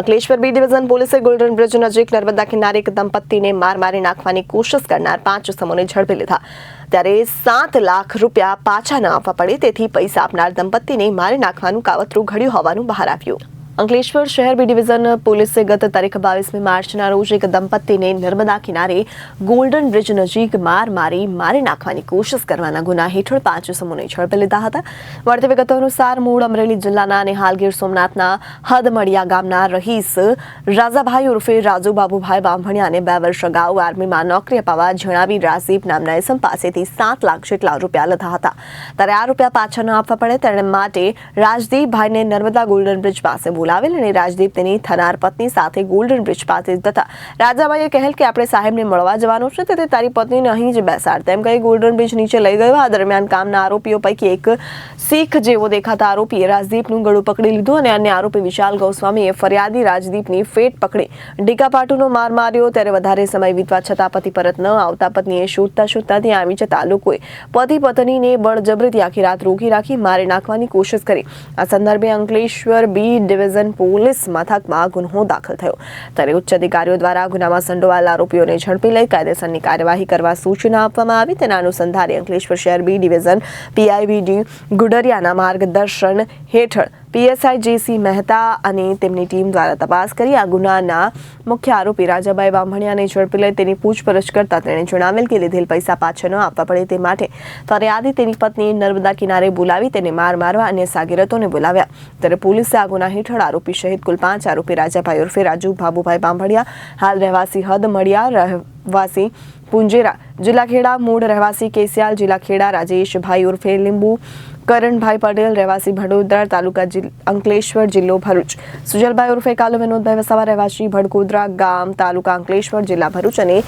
Ankleshwar B division પોલીસે golden bridge નજીક નર્મદા કિનારે એક દંપતીને માર મારી નાખવાની કોશિશ કરનાર પાંચ સમોને ઝડપી લીધા. ત્યારે સાત લાખ રૂપિયા પાછા ન આપવા પડે, તેથી પૈસા આપનાર દંપતીને મારી નાખવાનું કાવતરું ઘડ્યું હોવાનું બહાર આવ્યું. અંકલેશ્વર શહેર બી ડિવિઝન પોલીસે ગત તારીખ બાવીસમી માર્ચના રોજ એક દંપતીને નર્મદા કિનારે ગોલ્ડન બ્રિજ નજીક માર મારી મારી નાખવાની કોશિશ કરવાના ગુના હેઠળ પાંચ સમૂહને ઝડપી લીધા હતા. મળતી વિગતો અનુસાર મૂળ અમરેલી જિલ્લાના અને હાલ ગીર સોમનાથના હદમડિયા ગામના રહીસ રાજાભાઈ ઉર્ફે રાજુ બાબુભાઈ બાંભણિયાને બે વર્ષ અગાઉ આર્મીમાં નોકરી અપાવવા જણાવી રાજીવ નામના એસમ પાસેથી સાત લાખ જેટલા રૂપિયા લીધા હતા. ત્યારે આ રૂપિયા પાછા ન આપવા પડે, તેણે માટે રાજદીપભાઈને નર્મદા ગોલ્ડન બ્રિજ પાસે બોલાવેલ અને રાજદીપ તેની થનાર પત્ની સાથે ગોલ્ડન બ્રિજ પાસે જતા રાજાભાઈએ કહેલ કે આપણે સાહેબને મળવા જવાનું છે તેથી તારી પત્નીને અહીં જ બેસાડ. તેમ કહી ગોલ્ડન બ્રિજ નીચે લઈ ગયો. આ દરમિયાન કામના આરોપીઓ પૈકી એક શીખ જેવો દેખાતા આરોપીએ રાજદીપનું ગળું પકડી લીધું અને અન્ય આરોપી વિશાલ ગોસ્વામીએ ફરિયાદી રાજદીપની ફેટ પકડી ડીકાપાટુનો માર માર્યો. ત્યારે વધારે સમય વીતવા છતાં પતિ પરત ન આવતા પત્નીએ શોધતા શોધતા ત્યાં આવી જતા લોકોએ પતિ પત્નીને બળજબરીથી આખી રાત રોકી રાખી મારી નાખવાની કોશિશ કરી. આ સંદર્ભે અંકલેશ્વર બી ડિવિઝન પોલીસ મથકમાં ગુન્હો દાખલ થયો. ત્યારે ઉચ્ચ અધિકારીઓ દ્વારા ગુનામાં સંડોવાયેલા આરોપીઓને ઝડપી લઈ કાયદેસરની કાર્યવાહી કરવા સૂચના આપવામાં આવી. તેના અનુસંધાને અંકલેશ્વર શહેર બી ડિવિઝન પીઆઈવીડી ગુડરિયાના માર્ગદર્શન હેઠળ પીએસઆઈ જેસી મહેતા અને તેમની ટીમ દ્વારા તપાસ કરી આ ગુનાના મુખ્ય આરોપી રાજાભાઈ બામણિયાને ઝડપી લઈ તેની પૂછપરછ કરતા તેણે જણાવેલ કે લીધેલ પૈસા પાછા ન આપવા પડે તે માટે ફરિયાદી તેની પત્ની નર્મદા કિનારે બોલાવી તેને માર મારવા અને સાગીરતોને બોલાવ્યા. ત્યારે પોલીસે આ ગુના હેઠળ આરોપી સહિત કુલ પાંચ આરોપી રાજાભાઈ ઉર્ફે રાજુ બાબુભાઈ બાંભણિયા હાલ રહેવાસી હદ મળિયા રહેવાસી પુંજેરા જિલ્લા મૂળ રહેવાસી કેસિયાલ, જિલ્લા રાજેશભાઈ ઉર્ફે લીંબુ, કરણભાઈ પટેલ રહેવાસી ભડોદરા, તાલુકા અંકલેશ્વર, જિલ્લો ભરૂચ. સુજલભાઈ ઉર્ફે કાલુ વિનોદભાઈ વસાવા રહેવાસી ભડકોદરા ગામ, તાલુકા અંકલેશ્વર, જિલ્લા ભરૂચ અને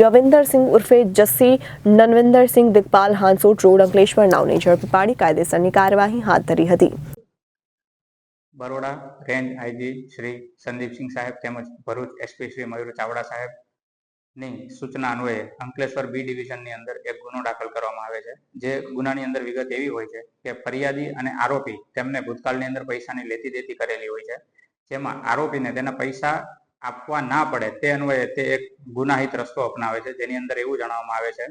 જવિંદરસિંહ ઉર્ફે જસ્સી નનવિંદરસિંહ દિગપાલ, હાંસોટ રોડ, અંકલેશ્વર નાવની ઝડપી પાડી કાયદેસરની કાર્યવાહી હાથ ધરી હતી. બરોડા રેન્જ આઈજી શ્રી સંદીપસિંહ સાહેબ તેમજ ભરૂચ એસપી શ્રી મયુર ચાવડા સાહેબ ની સૂચના અન્વયે અંકલેશ્વર બી ડિવિઝનની અંદર એક ગુનો દાખલ કરવામાં આવે છે. જે ગુનાની અંદર વિગત એવી હોય છે કે ફરિયાદી અને આરોપી તેમને ભૂતકાળની અંદર પૈસાની લેતી દેતી કરેલી હોય છે. જેમાં આરોપીને તેના પૈસા આપવા ના પડે તે અન્વયે તે એક ગુનાહિત રસ્તો અપનાવે છે. જેની અંદર એવું જણાવવામાં આવે છે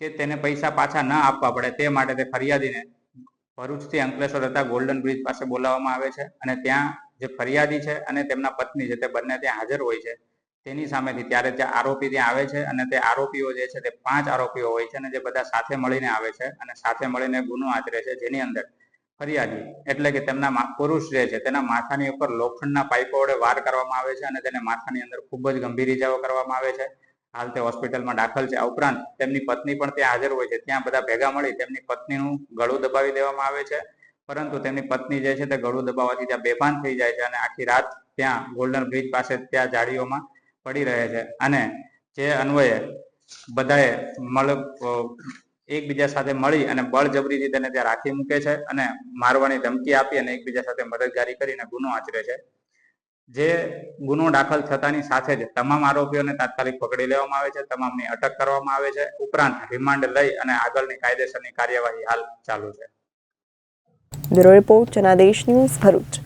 કે તેને પૈસા પાછા ના આપવા પડે તે માટે તે ફરિયાદીને ભરૂચથી અંકલેશ્વર હતા ગોલ્ડન બ્રિજ પાસે બોલાવવામાં આવે છે અને ત્યાં જે ફરિયાદી છે અને તેમના પત્ની છે તે બંને ત્યાં હાજર હોય છે. તેની સામેથી ત્યારે જે આરોપી ત્યાં આવે છે અને તે આરોપીઓ જે છે તે પાંચ આરોપીઓ હોય છે અને જે બધા સાથે મળીને આવે છે અને સાથે મળીને ગુનો આચરે છે જેની અંદર ફરિયાદી એટલે કે તેમના પુરુષ જે છે તેના માથાની ઉપર લોખંડના પાઇપો વડે વાર કરવામાં આવે છે અને તેને માથાની અંદર ખૂબ જ ગંભીર ઇજાઓ કરવામાં આવે છે. હાલ તે હોસ્પિટલમાં દાખલ છે. આ ઉપરાંત તેમની પત્ની પણ ત્યાં હાજર હોય છે. ત્યાં બધા ભેગા મળી તેમની પત્નીનું ગળું દબાવી દેવામાં આવે છે. પરંતુ તેમની પત્ની જે છે તે ગળું દબાવવાથી ત્યાં બેભાન થઈ જાય છે અને આખી રાત ત્યાં ગોલ્ડન બ્રિજ પાસે ત્યાં જાળીઓમાં પડી રહે છે અને જે અન્વયે બધાએ મળ એકબીજા સાથે મળી અને બળજબરીથી તેને ત્યાં રાખી મૂકે છે અને મારવાની ધમકી આપી અને એકબીજા સાથે મદદગારી કરીને ગુનો આચરે છે. જે ગુનો દાખલ થતાની સાથે જ તમામ આરોપીઓને તાત્કાલિક પકડી લેવામાં આવે છે, તમામની અટક કરવામાં આવે છે, ઉપરાંત રિમાન્ડ લઈ અને આગળની કાયદેસરની કાર્યવાહી હાલ ચાલુ છે. Report, Janadesh news Bharuch.